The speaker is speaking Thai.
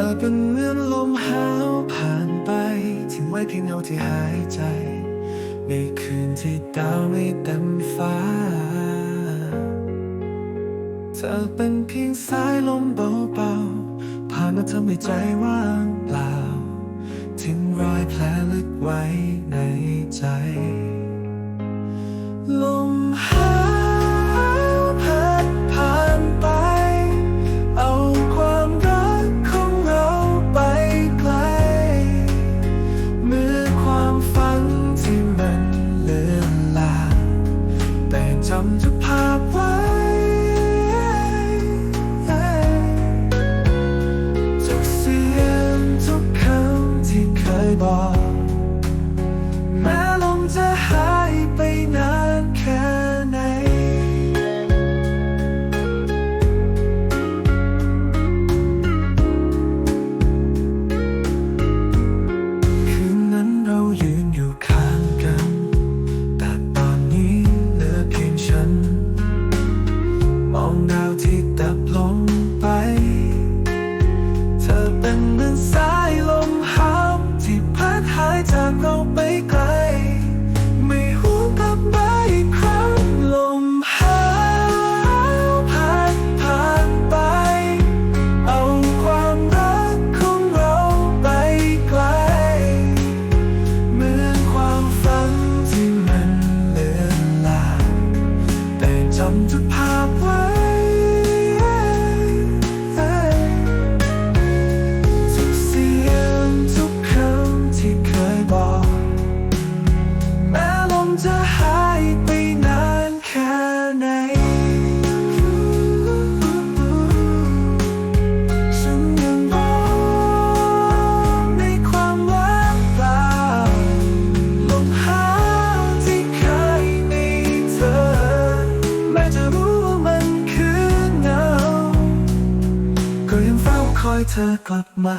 อเป็นเหมือนลมหาวผ่านไปถึงไว้เพียงเงาที่หายใจ ในคืนที่ดาวไม่เต็มฟ้า เธอเป็นเพียงสายลมเบาๆ ผ่านมาทำให้ใจว่างเปล่า ทิ้งรอยแผลลึกไว้ในใจ goodbye. ก็ยังเฝ้าคอยเธอกลับมา